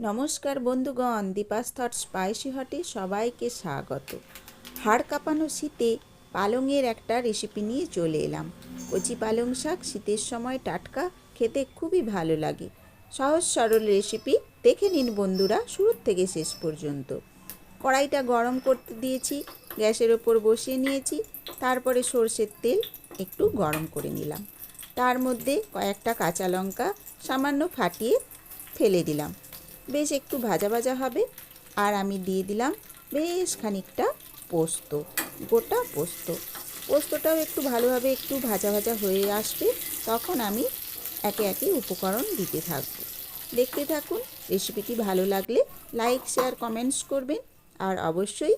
নমস্কার বন্ধুগণ, Deepa's thought spicy হটে সবাইকে স্বাগত। হাড় কাঁপানো শীতে পালংয়ের একটা রেসিপি নিয়ে চলে এলাম। কচি পালং শাক শীতের সময় টাটকা খেতে খুবই ভালো লাগে। সহজ সরল রেসিপি দেখে নিন বন্ধুরা, শুরু থেকে শেষ পর্যন্ত। কড়াইটা গরম করতে দিয়েছি, গ্যাসের ওপর বসিয়ে নিয়েছি, তারপরে সর্ষের তেল একটু গরম করে নিলাম। তার মধ্যে কয়েকটা কাঁচা লঙ্কা সামান্য ফাটিয়ে ফেলে দিলাম। বেশ একটু ভাজা ভাজা হবে। আর আমি দিয়ে দিলাম বেশ খানিকটা পোস্ত, গোটা পোস্ত। পোস্তটাও একটু ভালোভাবে একটু ভাজা ভাজা হয়ে আসবে, তখন আমি একে একে উপকরণ দিতে থাকব। দেখতে থাকুন, রেসিপিটি ভালো লাগলে লাইক, শেয়ার, কমেন্টস করবেন। আর অবশ্যই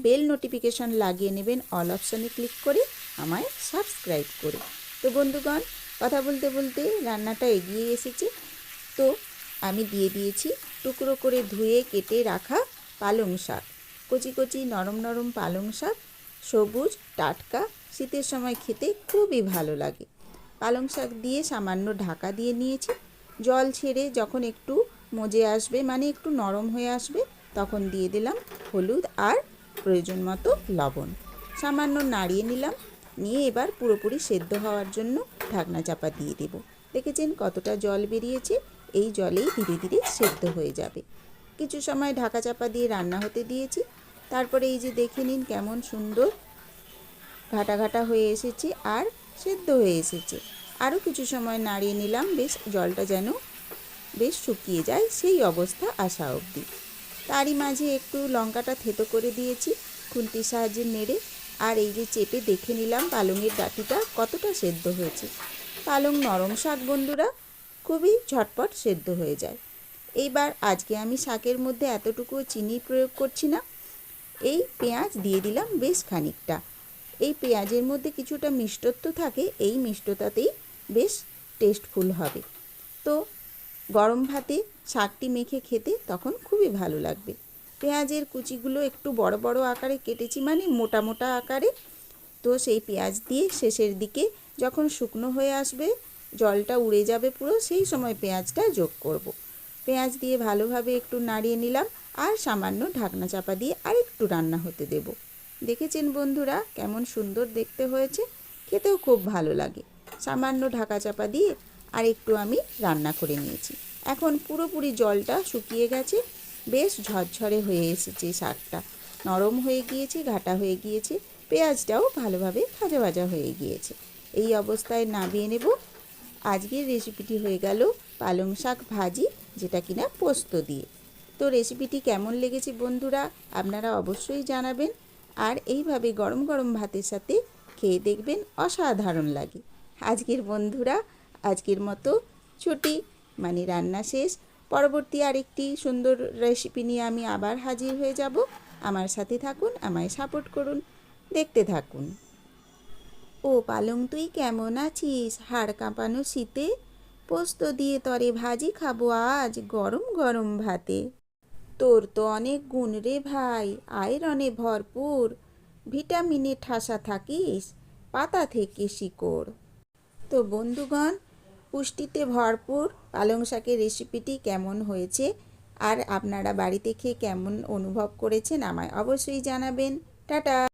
বেল নোটিফিকেশন লাগিয়ে নেবেন অল অপশানে ক্লিক করে আমায় সাবস্ক্রাইব করে। তো বন্ধুগণ, কথা বলতে বলতে রান্নাটা এগিয়ে এসেছে। তো আমি দিয়ে দিয়েছি টুকরো করে ধুয়ে কেটে রাখা পালং শাক। কচি কচি নরম নরম পালং শাক, সবুজ, টাটকা, শীতের সময় খেতে খুবই ভালো লাগে। পালং শাক দিয়ে সামান্য ঢাকা দিয়ে নিয়েছি। জল ছেড়ে যখন একটু মজে আসবে মানে একটু নরম হয়ে আসবে, তখন দিয়ে দিলাম হলুদ আর প্রয়োজন মতো লবণ। সামান্য নাড়িয়ে নিলাম, নিয়ে এবার পুরোপুরি সেদ্ধ হওয়ার জন্য ঢাকনা চাপা দিয়ে দেব। দেখেছেন কতটা জল বেরিয়েছে? এই জলেই ধীরে ধীরে সেদ্ধ হয়ে যাবে। কিছু সময় ঢাকা চাপা দিয়ে রান্না হতে দিয়েছি। তারপরে এই যে দেখে নিন কেমন সুন্দর ঘাটা ঘাটা হয়ে এসেছে আর সেদ্ধ হয়ে এসেছে। আরও কিছু সময় নাড়িয়ে নিলাম, বেশ জলটা যেন বেশ শুকিয়ে যায় সেই অবস্থা আসা অবধি। তারই মাঝে একটু লঙ্কাটা থেতো করে দিয়েছি, খুন্তির সাহায্যে নেড়ে আর এই যে চেপে দেখে নিলাম পালংয়ের ডাটিটা কতটা সেদ্ধ হয়েছে। পালং নরম শাক, বন্ধুরা। খুবই ঝটপট সেদ্ধ হয়ে যায়। এইবার আজকে আমি শাকের মধ্যে এতটুকু চিনি প্রয়োগ করছি না। এই পেঁয়াজ দিয়ে দিলাম বেশ খানিকটা। এই পেঁয়াজের মধ্যে কিছুটা মিষ্টত্ব থাকে, এই মিষ্টতাতেই বেশ টেস্টফুল হবে। তো গরম ভাতে শাকটি মেখে খেতে তখন খুবই ভালো লাগবে। পেঁয়াজের কুচিগুলো একটু বড় বড় আকারে কেটেছি মানে মোটা মোটা আকারে। তো সেই পেঁয়াজ দিয়ে শেষের দিকে যখন শুকনো হয়ে আসবে জলটা উড়ে যাবে পুরো, সেই সময় পেঁয়াজটা যোগ করব। পেঁয়াজ দিয়ে ভালোভাবে একটু নাড়িয়ে নিলাম আর সামান্য ঢাকনা চাপা দিয়ে আর একটু রান্না হতে দেব। দেখেছেন বন্ধুরা কেমন সুন্দর দেখতে হয়েছে, খেতেও খুব ভালো লাগে। সামান্য ঢাকা চাপা দিয়ে আর একটু আমি রান্না করে নিয়েছি। এখন পুরোপুরি জলটা শুকিয়ে গেছে, বেশ ঝরঝরে হয়ে এসেছে শাকটা। নরম হয়ে গিয়েছে, ঘাটা হয়ে গিয়েছে, পেঁয়াজটাও ভালোভাবে ভাজা ভাজা হয়ে গিয়েছে। এই অবস্থায় নামিয়ে নেব আজকের রেসিপিটি হয়ে গেল পালং শাক ভাজি, যেটা কিনা পোস্ত দিয়ে। তো রেসিপিটি কেমন লেগেছে বন্ধুরা, আপনারা অবশ্যই জানাবেন। আর এইভাবে গরম গরম ভাতের সাথে খেয়ে দেখবেন অসাধারণ লাগে। আজকের বন্ধুরা, আজকের মতো ছুটি মানে রান্না শেষ। পরবর্তী আরেকটি সুন্দর রেসিপি নিয়ে আমি আবার হাজির হয়ে যাব। আমার সাথে থাকুন, আমায় সাপোর্ট করুন, দেখতে থাকুন। ও পালং, তুই কেমন আছিস? হাড় কাঁপানো শীতে? পোস্ত দিয়ে তরে ভাজি খাব আজ, গরম গরম ভাতে। তোর তো অনেক গুণ রে ভাই, আয়রনে ভরপুর। ভিটামিনে ঠাসা থাকিস, পাতা থেকে শিকড়। তো বন্ধুগণ, পুষ্টিতে ভরপুর পালং শাকের রেসিপিটি কেমন হয়েছে? আর আপনারা বাড়িতে খেয়ে কেমন অনুভব করেছেন, আমায় অবশ্যই জানাবেন। টাটা!